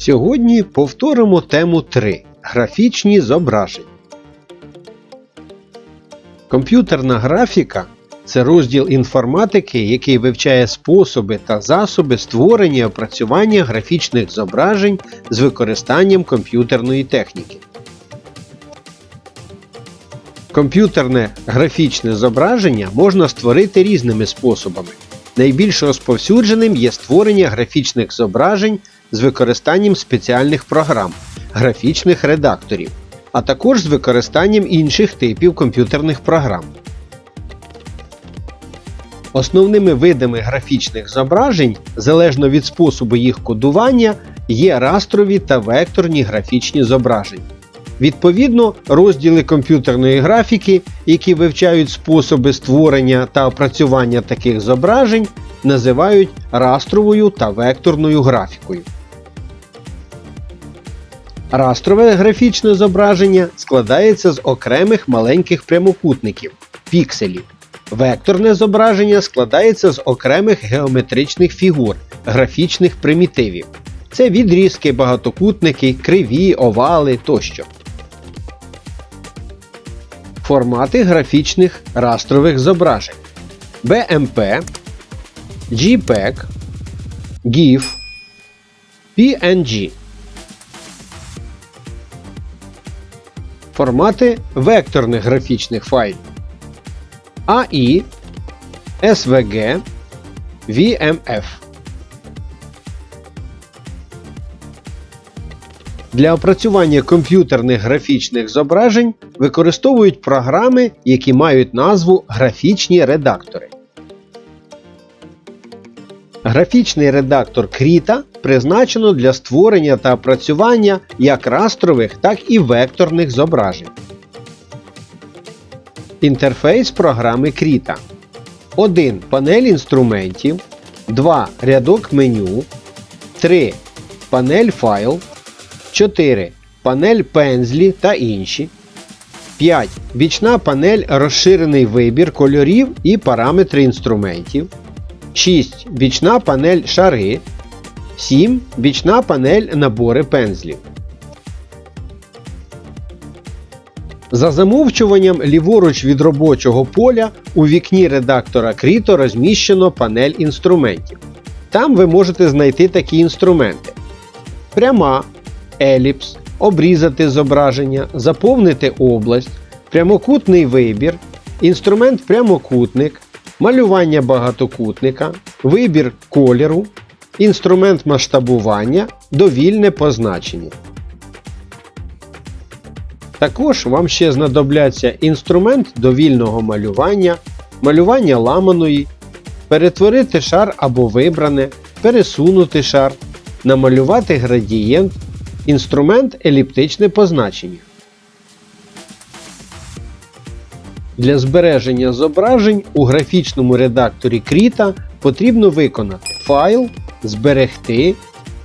Сьогодні повторимо тему 3 графічні зображення. Комп'ютерна графіка це розділ інформатики, який вивчає способи та засоби створення і опрацювання графічних зображень з використанням комп'ютерної техніки. Комп'ютерне графічне зображення можна створити різними способами. Найбільш розповсюдженим є створення графічних зображень з використанням спеціальних програм, графічних редакторів, а також з використанням інших типів комп'ютерних програм. Основними видами графічних зображень, залежно від способу їх кодування, є растрові та векторні графічні зображення. Відповідно, розділи комп'ютерної графіки, які вивчають способи створення та опрацювання таких зображень, називають растровою та векторною графікою. Растрове графічне зображення складається з окремих маленьких прямокутників пікселів. Векторне зображення складається з окремих геометричних фігур, графічних примітивів. Це відрізки, багатокутники, криві, овали тощо. Формати графічних растрових зображень BMP, JPEG, GIF, PNG. Формати векторних графічних файлів AI, SVG, VMF. Для опрацювання комп'ютерних графічних зображень використовують програми, які мають назву графічні редактори. Графічний редактор Krita призначено для створення та опрацювання як растрових, так і векторних зображень. Інтерфейс програми Krita 1. Панель інструментів 2. Рядок меню 3. Панель файл 4. Панель пензлі та інші. 5. Бічна панель розширений вибір кольорів і параметри інструментів. 6. Бічна панель шари. 7. Бічна панель набори пензлів. За замовчуванням ліворуч від робочого поля у вікні редактора Krito розміщено панель інструментів. Там ви можете знайти такі інструменти: пряма, еліпс, обрізати зображення, заповнити область, прямокутний вибір, інструмент прямокутник, малювання багатокутника, вибір кольору, інструмент масштабування, довільне позначення. Також вам ще знадобляться інструмент довільного малювання, малювання ламаної, перетворити шар або вибране, пересунути шар, намалювати градієнт, інструмент еліптичне позначення. Для збереження зображень у графічному редакторі Krita потрібно виконати файл, зберегти,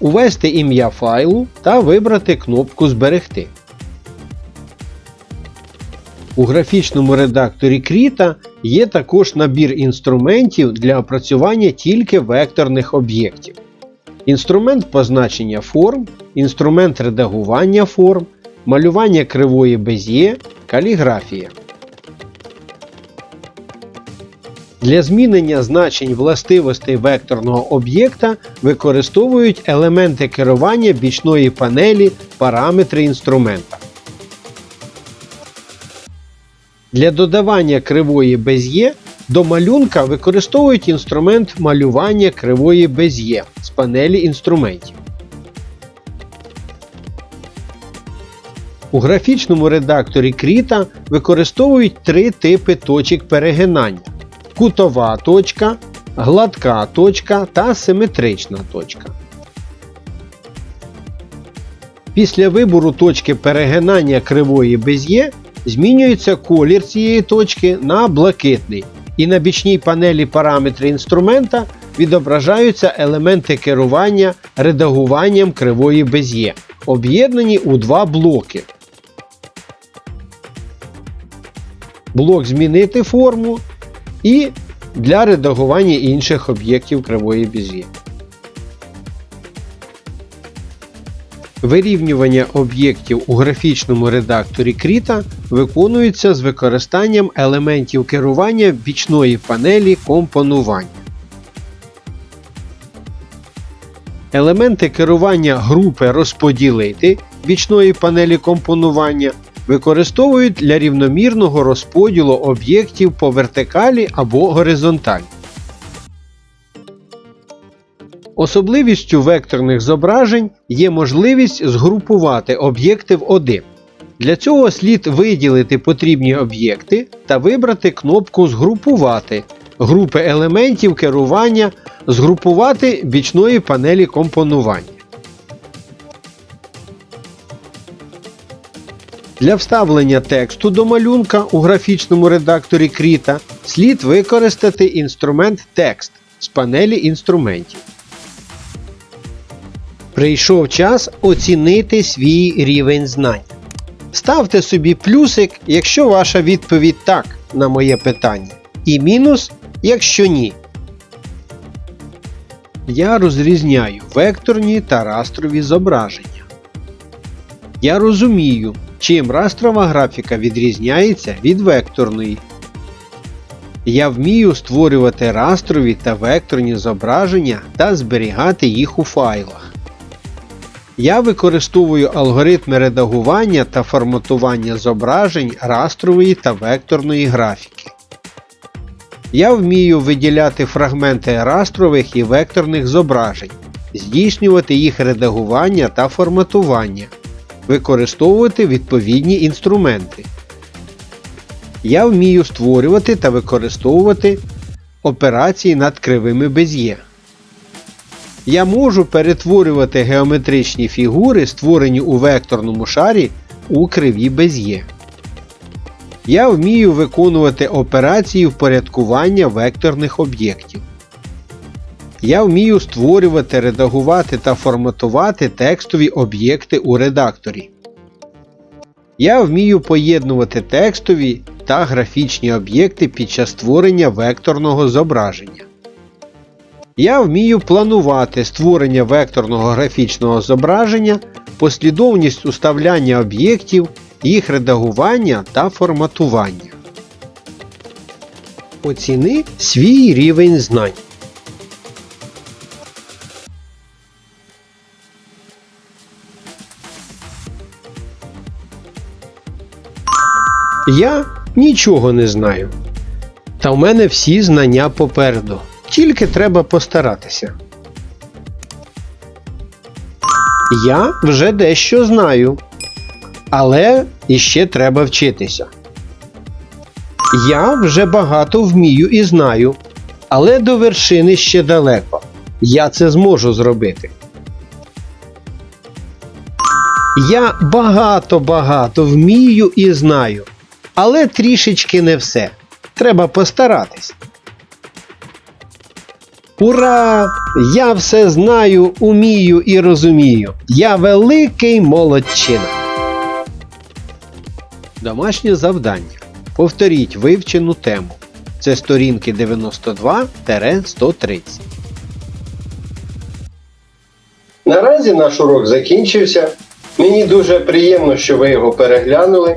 увести ім'я файлу та вибрати кнопку Зберегти. У графічному редакторі Krita є також набір інструментів для опрацювання тільки векторних об'єктів. Інструмент позначення форм, інструмент редагування форм, малювання кривої без'є, каліграфія. Для змінення значень властивостей векторного об'єкта використовують елементи керування бічної панелі параметри інструмента. Для додавання кривої без'є до малюнка використовують інструмент малювання кривої без'є з панелі інструментів. У графічному редакторі Krita використовують три типи точок перегинання: кутова точка, гладка точка та симетрична точка. Після вибору точки перегинання кривої без'є змінюється колір цієї точки на блакитний, і на бічній панелі параметри інструмента відображаються елементи керування редагуванням кривої без'є, об'єднані у два блоки. Блок змінити форму і для редагування інших об'єктів кривої без'є. Вирівнювання об'єктів у графічному редакторі Krita виконується з використанням елементів керування бічної панелі компонування. Елементи керування групи розподілити бічної панелі компонування використовують для рівномірного розподілу об'єктів по вертикалі або горизонталі. Особливістю векторних зображень є можливість згрупувати об'єкти в один. Для цього слід виділити потрібні об'єкти та вибрати кнопку Згрупувати групи елементів керування, згрупувати бічної панелі компонування. Для вставлення тексту до малюнка у графічному редакторі Krita слід використати інструмент Текст з панелі інструментів. Прийшов час оцінити свій рівень знань. Ставте собі плюсик, якщо ваша відповідь так на моє питання, і мінус, якщо ні. Я розрізняю векторні та растрові зображення. Я розумію, чим растрова графіка відрізняється від векторної. Я вмію створювати растрові та векторні зображення та зберігати їх у файлах. Я використовую алгоритми редагування та форматування зображень растрової та векторної графіки. Я вмію виділяти фрагменти растрових і векторних зображень, здійснювати їх редагування та форматування, використовувати відповідні інструменти. Я вмію створювати та використовувати операції над кривими без'є. Я можу перетворювати геометричні фігури, створені у векторному шарі, у криві без'є. Я вмію виконувати операції впорядкування векторних об'єктів. Я вмію створювати, редагувати та форматувати текстові об'єкти у редакторі. Я вмію поєднувати текстові та графічні об'єкти під час створення векторного зображення. Я вмію планувати створення векторного графічного зображення, послідовність уставляння об'єктів, їх редагування та форматування. Оціни свій рівень знань. Я нічого не знаю. Та в мене всі знання попереду. Тільки треба постаратися. Я вже дещо знаю. Але іще треба вчитися. Я вже багато вмію і знаю. Але до вершини ще далеко. Я це зможу зробити. Я багато-багато вмію і знаю. Але трішечки не все. Треба постаратись. Ура! Я все знаю, умію і розумію. Я великий молодчина. Домашнє завдання. Повторіть вивчену тему. Це сторінки 92-130. Наразі наш урок закінчився. Мені дуже приємно, що ви його переглянули.